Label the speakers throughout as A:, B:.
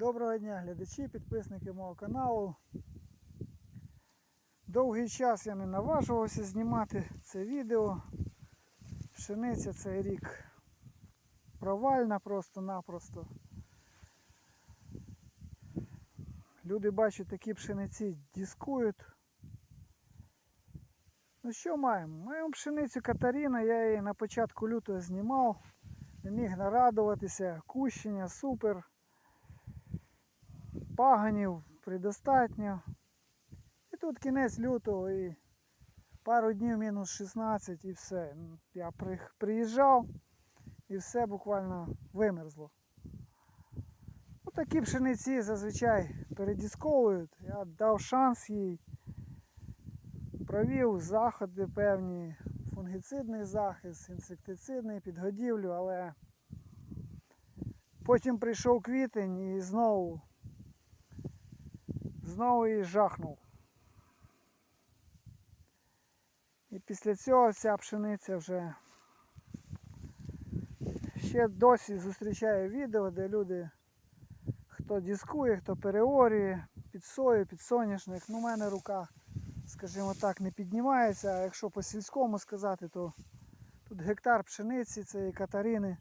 A: Доброго дня глядачі, підписники мого каналу. Довгий час я не наважувався знімати це відео. Пшениця цей рік провальна просто-напросто. Люди бачать такі пшениці дискують. Ну що маємо? Маємо пшеницю Катаріна, я її на початку лютого знімав. Не міг нарадуватися. Кущення супер. Паганів предостатньо. І тут кінець лютого і пару днів мінус 16 і все. Я приїжджав і все буквально вимерзло. Отакі пшениці зазвичай передісковують. Я дав шанс їй. Провів заходи певні, фунгіцидний захист, інсектицидний, підгодівлю, але потім прийшов квітень і знову знову її жахнув. І після цього вся пшениця вже ще досі зустрічаю відео, де люди хто дискує, хто переорює під сою, під соняшник. Ну, у мене рука, скажімо так, не піднімається, а якщо по сільському сказати, то тут гектар пшениці цієї катарини.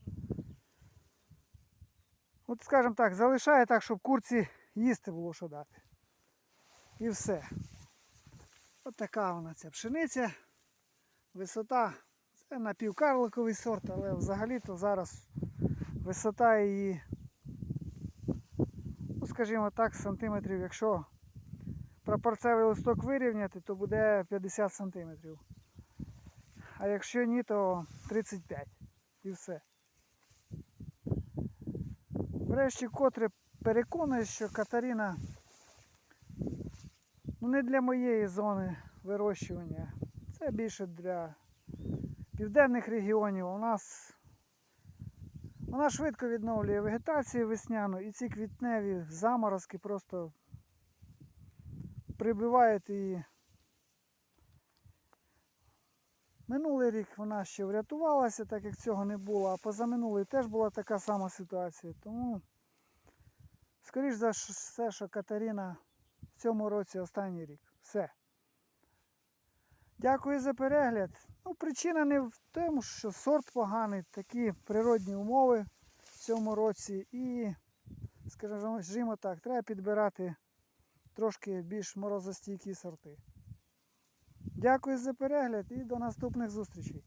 A: От, скажімо так, залишає так, щоб курці їсти було що дати. І все. От така вона ця пшениця. Висота це напівкарликовий сорт, але взагалі-то зараз висота її, ну скажімо так, сантиметрів, якщо прапорцевий листок вирівняти, то буде 50 сантиметрів. А якщо ні, то 35. І все. Врешті котре переконуюсь, що Катаріна ну, не для моєї зони вирощування. Це більше для південних регіонів. У нас вона швидко відновлює вегетацію весняну і ці квітневі заморозки просто прибивають її. Минулий рік вона ще врятувалася, так як цього не було, а позаминулий теж була така сама ситуація. Тому, скоріш за все, що Катаріна цьому році останній рік. Все. Дякую за перегляд. Ну, причина не в тому, що сорт поганий, такі природні умови в цьому році. І, скажімо так, треба підбирати трошки більш морозостійкі сорти. Дякую за перегляд і до наступних зустрічей.